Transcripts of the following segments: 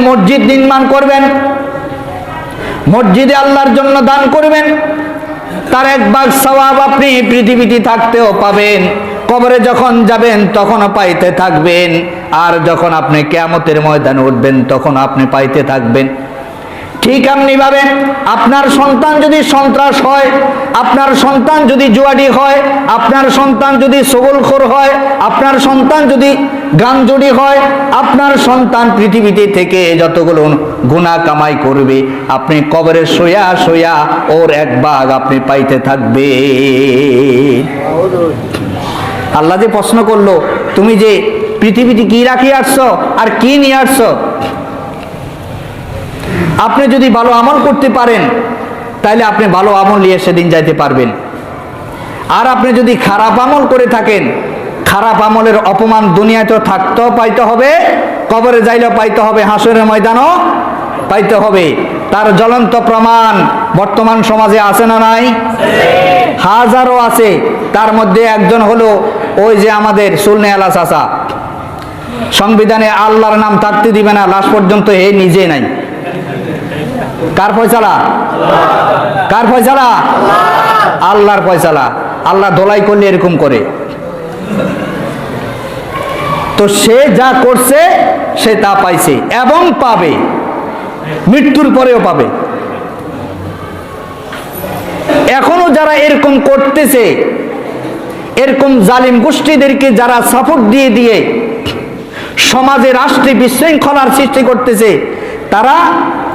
মসজিদ নির্মাণ করবেন। মসজিদে আল্লাহর জন্য দান করবেন। তার এক ভাগ স্বভাব আপনি পৃথিবীতে থাকতেও পাবেন। কবরে যখন যাবেন, তখনও পাইতে থাকবেন। আর যখন আপনি কেয়ামতের ময়দানে উঠবেন, তখন আপনি পাইতে থাকবেন। ঠিক এমনি ভাবে আপনার সন্তান যদি সন্ত্রাস হয়, আপনার সন্তান যদি জুয়াডি হয়, আপনার সন্তান যদি সবলখোর হয়, আপনার সন্তান যদি গাঞ্জুড়ি হয়, আপনার সন্তান পৃথিবীতে থেকে যতগুলো গুণা কামাই করবে, আপনি কবরে শোয়া শোয়া ওর এক বাঘ আপনি পাইতে থাকবে। আল্লাহ যে প্রশ্ন করল, তুমি যে পৃথিবীতে কি রাখি আসছো আর কি নিয়ে আসছো আপনি যদি ভালো আমল করতে পারেন তাহলে আপনি ভালো আমল নিয়ে সেদিন যাইতে পারবেন। আর আপনি যদি খারাপ আমল করে থাকেন, খারাপ আমলের অপমান দুনিয়াতেও থাকতেও পাইতে হবে, কবরে যাইলেও পাইতে হবে, হাসরের ময়দানও পাইতে হবে। তার জ্বলন্ত প্রমাণ বর্তমান সমাজে আছে না নাই? হাজারও আছে। তার মধ্যে একজন হলো ওই যে আমাদের সুলনে আলা চাষা সংবিধানে আল্লাহর নাম থাকতে দিবে না, লাশ পর্যন্ত হে নিজে নাই। কার ফয়সালা? কার ফয়সালা? আল্লাহর ফয়সালা। আল্লাহ দোলাই করলে এরকম করে। তো সে যা করছে, সে তা পাইছে এবং পাবে। মৃত্যুর পরেও পাবে। এখনও যারা এরকম করতেছে, এরকম জালিম গোষ্ঠীদেরকে যারা সাপোর্ট দিয়ে দিয়ে সমাজে রাষ্ট্রে বিশৃঙ্খলার সৃষ্টি করতেছে, তারা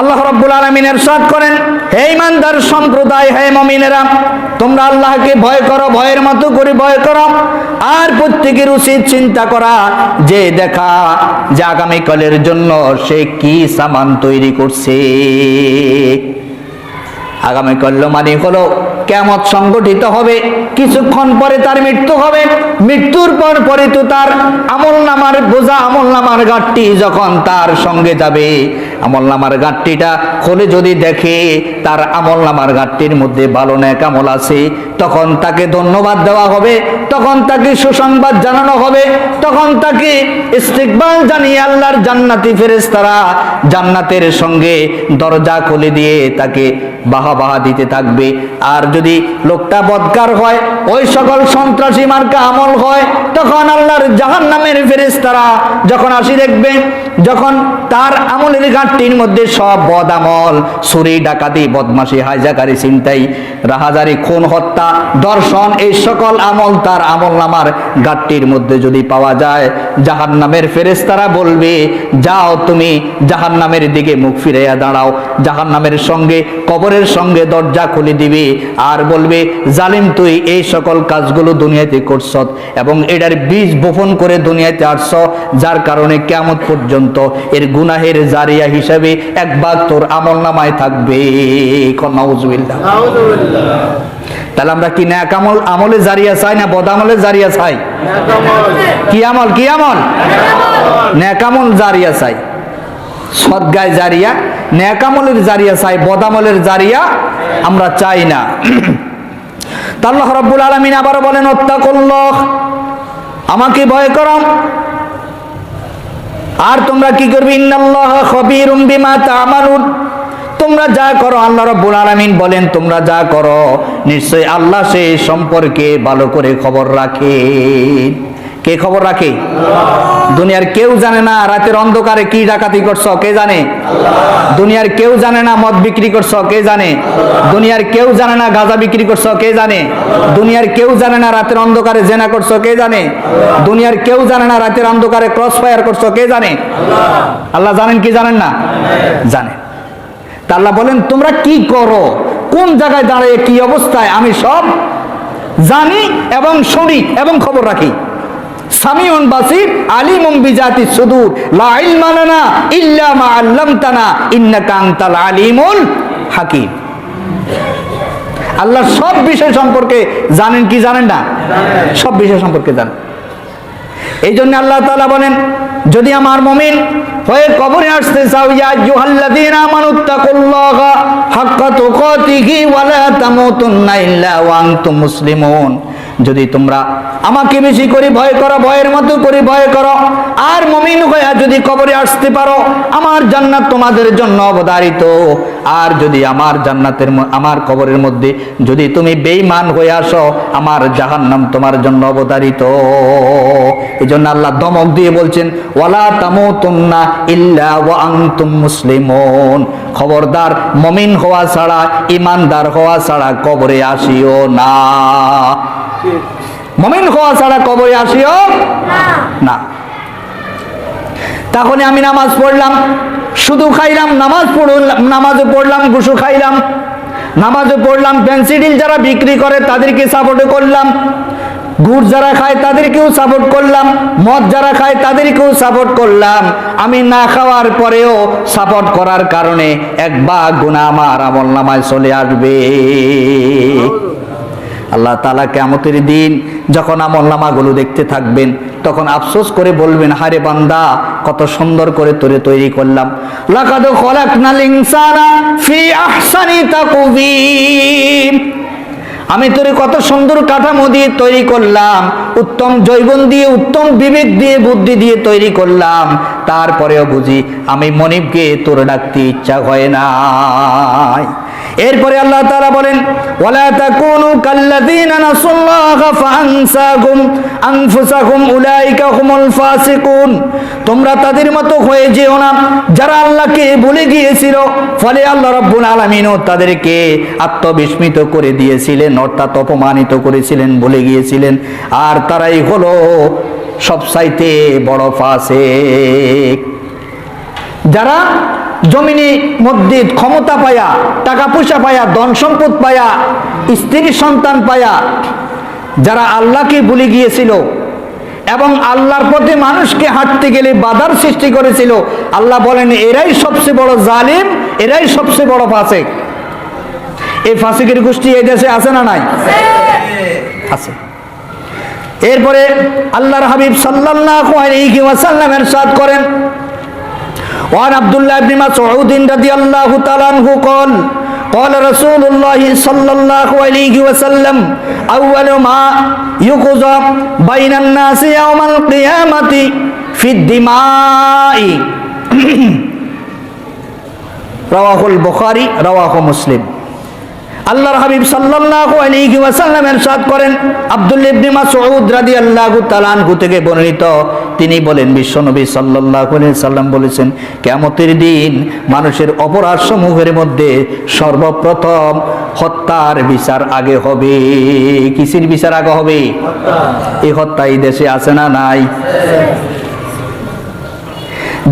আল্লাহ রব্বুল আলমিনের ইরশাদ করেন, হে ইমানদার সম্প্রদায়, হে মমিনেরা, তোমরা আল্লাহকে ভয় করো, ভয়ের মতো করে ভয় করো, আর প্রত্যেকের উচিত চিন্তা করা যে দেখা যে আগামীকালের জন্য সে কি সামান তৈরি করছে। আগামীকাল মানে হলো কেমত সংগঠিত হবে, কিছুক্ষণ পরে তার মৃত্যু হবে। মৃত্যুর পর পরে তো তার আমল নামার বোঝা আমল নামার গাঁটটি যখন তার সঙ্গে যাবে। আমল নামার গাঁটটিটা খুলে যদি দেখে, তার আমল নামার গাঁটটির মধ্যে ভালো ন্যাক আমল আছে, তখন তাকে ধন্যবাদ দেওয়া হবে, তখন তাকে সুসংবাদ জানানো হবে, তখন তাকে ইস্তিকবাল জানিয়ে আল্লাহর জান্নাতি ফেরেশতারা জান্নাতের সঙ্গে দরজা খুলে দিয়ে তাকে বাহা বাহা দিতে থাকবে। আর যদি লোকটা বদকার হয় ওই সকল সন্ত্রাসী মার্কা আমল হয় তখন আল্লাহর জাহান নামের ফেরেশতারা যখন আসি দেখবে যখন তার আমলের ঘাটটির মধ্যে সব বদ আমল চুরি ডাকাতি, বদমাশি, হাইজাকারি চিন্তাই রাহাজারি, খুন, হত্যা, দর্শন, এই সকল আমল তার আমল নামার ঘাটটির মধ্যে যদি পাওয়া যায় জাহান নামের ফেরেশতারা বলবে, যাও তুমি জাহান নামের দিকে মুখ ফিরাইয়া দাঁড়াও জাহান নামের সঙ্গে, কবরের সঙ্গে দরজা খুলে দিবে। আর বলবে, জালিম তুই এই সকল কাজগুলো দুনিয়াতে করছ এবং এটার বীজ বপন করে দুনিয়াতে আসছ যার কারণে কেমন পর্যন্ত এর গুনাহের জারিয়া হিসাবে এক ভাগ তোর আমল নামায় থাকবে তাহলে আমরা কি ন্যাক আমল? আমলে জারিয়া চাই না বদ আমলে জারিয়া চাই? কি আমল কি আমল? ন্যাক আমল জারিয়া চাই। সদ্গায় জারিয়া ন্যাকামলের জারিয়া চাই বদামলের জারিয়া আমরা চাই না। তা আল্লাহ রাব্বুল আলামিন আবার বলেন অত্যাকুল্লাহ আমাকে ভয় করো। আর তোমরা কি করবে? তা'মালুন। তোমরা যা করো, আল্লাহ রব্বুল আলমিন বলেন, তোমরা যা করো, নিশ্চয়ই আল্লাহ সে সম্পর্কে ভালো করে খবর রাখে। কে খবর রাখে? দুনিয়ার কেউ জানে না রাতের অন্ধকারে কি ডাকাতি করছ, কে জানে? দুনিয়ার কেউ জানে না মদ বিক্রি করছ, কে জানে? দুনিয়ার কেউ জানে না গাঁজা বিক্রি করছ, কে জানে? দুনিয়ার কেউ জানে না রাতের অন্ধকারে জেনা করছ, কে জানে? দুনিয়ার কেউ জানে না রাতের অন্ধকারে ক্রস ফায়ার করছ, কে জানে? আল্লাহ জানেন কি জানেন না? জানে। তা আল্লাহ বলেন, তোমরা কি করো? কোন জায়গায় দাঁড়িয়ে কি অবস্থায়? আমি সব জানি এবং শুনি এবং খবর রাখি। সামিউন বাসির সুদূর। ইল্লা মা আলিমুল হাকিম। আল্লাহ সব বিষয় সম্পর্কে জানেন কি জানেন না? সব বিষয় সম্পর্কে জানেন। এই জন্য আল্লাহ তালা বলেন, যদি আমার মমিন হয়ে কবরে আসতে চাও, ইয়া আইয়ুহাল্লাযীনা আমানুত্তাকুল্লাহা হাক্কা তুকাতিহি ওয়া লা তামুতুন্না ইল্লা যদি তোমরা আমাকে বেশি করে ভয় করো, ভয়ের মতো করে ভয় করো, আর মমিন হয়ে যদি কবরে আসতে পারো, আমার জান্নাত তোমাদের জন্য অবধারিত। আর যদি আমার জান্নাতের আমার কবরের মধ্যে যদি তুমি বেঈমান হয়ে আসো, আমার জাহান্নাম তোমার জন্য অবধারিত। এই জন্য আল্লাহ দমক দিয়ে বলছেন, ওয়ালা তামুতুন্না ইল্লা ওয়া মুসলিমুন। খবরদার মমিন হওয়া ছাড়া ইমানদার হওয়া ছাড়া কবরে আসিও না। মমিন হওয়া ছাড়া কবরে আসিও? না। তখন আমি নামাজ পড়লাম শুধু খাইলাম নামাজ পড়লাম নামাজও পড়লাম গুসু খাইলাম। নামাজও পড়লাম পেন্সিডিল যারা বিক্রি করে তাদেরকে সাপোর্ট করলাম। গুড় যারা খায় তাদেরকেও সাপোর্ট করলাম। মদ যারা খায় তাদেরকেও সাপোর্ট করলাম। আমি না খাওয়ার পরেও সাপোর্ট করার কারণে একবার গুণা আমার আমল নামায় চলে আসবে। আল্লাহ তালা কেমতের দিন যখন আমল নামাগুলো দেখতে থাকবেন, তখন আফসোস করে বলবেন হারে বান্দা, কত সুন্দর করে তোরে তৈরি করলাম। ফি আমি তোরে কত সুন্দর কাঠামো দিয়ে তৈরি করলাম, উত্তম জৈবন দিয়ে, উত্তম বিবেক দিয়ে, বুদ্ধি দিয়ে তৈরি করলাম। তারপরেও বুঝি আমি মনিবকে তোর ডাকতে ইচ্ছা হয় না এরপরে আল্লাহ তাআলা বলেন, ওয়ালা তাকুনু কাল্লাযীনা নাসুল্লাহা ফাআনসাহুম আনফুসাহুম উলাইকা হুমুল ফাসিকুন। তোমরা তাদের মতো হয়ে যেও না। যারা আল্লাহকে ভুলে গিয়েছিল, ফলে আল্লাহ রাব্বুল আলামিনও তাদেরকে আত্মবিস্মিত করে দিয়েছিলেন, অর্থাৎ অপমানিত করেছিলেন, ভুলে গিয়েছিলেন। আর তারাই হলো সবসাইতে বড় ফাসিক। যারা জমিনি মধ্যে ক্ষমতা পায়া টাকা পয়সা পায়া ধন সম্পদ পায়া, স্ত্রী সন্তান পায়া, যারা আল্লাহকে ভুলে গিয়েছিল এবং আল্লাহর পথে মানুষকে হাঁটতে গেলে বাধার সৃষ্টি করেছিল, আল্লাহ বলেন, এরাই সবচেয়ে বড় জালিম, এরাই সবচেয়ে বড় ফাঁসেক। এই ফাঁসিকের গোষ্ঠী এই দেশে আছে না নাই? আছে। এরপরে আল্লাহর হাবিব সাল্লাহ ওয়াসাল্লাম এর সাদ করেন وعن عبد الله بن مسعود رضي الله تعالى عنه قال قال رسول الله صلى الله عليه وسلم أول ما يقضى بين الناس يوم القيامة في الدماء رواه البخاري رواه مسلم আল্লাহর হাবিব সাল্লাল্লাহু আলাইহি ওয়াসাল্লাম ارشاد করেন আব্দুল্লাহ ইবনে মাসউদ রাদিয়াল্লাহু তাআলা আনহু থেকে বর্ণিত তিনি বলেন বিশ্বনবী সাল্লাল্লাহু আলাইহি সাল্লাম বলেছেন কিয়ামতের দিন মানুষের অপরাধ সমূহের মধ্যে সর্বপ্রথম হত্যার বিচার আগে হবে কিসের বিচার আগে হবে এই হত্যা এই দেশে আছে না নাই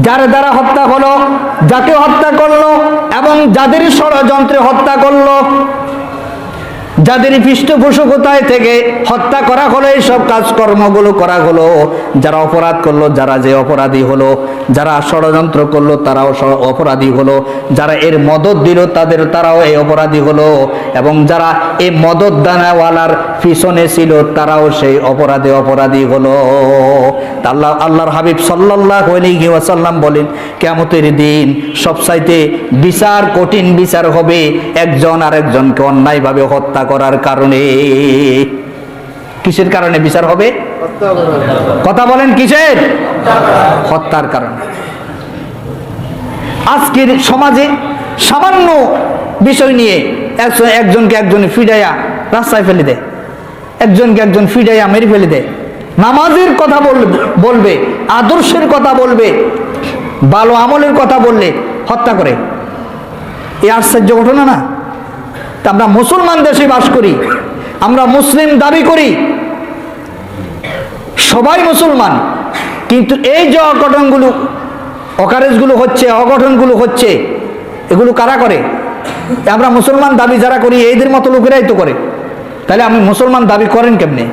যার দ্বারা হত্যা হলো যাকে হত্যা করলো এবং যাদের ষড়যন্ত্রে হত্যা করলো যাদের পৃষ্ঠপোষকতায় থেকে হত্যা করা হলো, এইসব কাজকর্মগুলো করা হলো, যারা অপরাধ করল, যারা যে অপরাধী হলো, যারা ষড়যন্ত্র করল, তারাও অপরাধী হলো, যারা এর মদত দিল, তাদের, তারাও এই অপরাধী হলো, এবং যারা এই মদত দানাওয়ালার পিছনে ছিল, তারাও সেই অপরাধে অপরাধী হলো। আল্লাহ, আল্লাহর হাবিব আলাইহি ওয়াসাল্লাম বলেন, কিয়ামতের দিন সবচাইতে বিচার কঠিন বিচার হবে একজন আরেকজনকে অন্যায়ভাবে হত্যা করার কারণে। কিসের কারণে বিচার হবে? কথা বলেন কিসের? হত্যার কারণে। আজকের সমাজে সামান্য বিষয় নিয়ে একজন- একজনকে একজন ফিডাইয়া রাস্তায় ফেলে দেয়। একজনকে একজন ফিডাইয়া মেরে ফেলে দেয়। নামাজের কথা বলবে বলবে, আদর্শের কথা বলবে, ভালো আমলের কথা বললে হত্যা করে। এই আশ্চর্য ঘটনা না? তা আমরা মুসলমান দেশে বাস করি, আমরা মুসলিম দাবি করি, সবাই মুসলমান, কিন্তু এই যে অঘটনগুলো, অকারেজগুলো হচ্ছে, অঘটনগুলো হচ্ছে, এগুলো কারা করে? আমরা মুসলমান দাবি যারা করি, এইদের মতো লোকেরাই তো করে। তাহলে আপনি মুসলমান দাবি করেন কেমনে?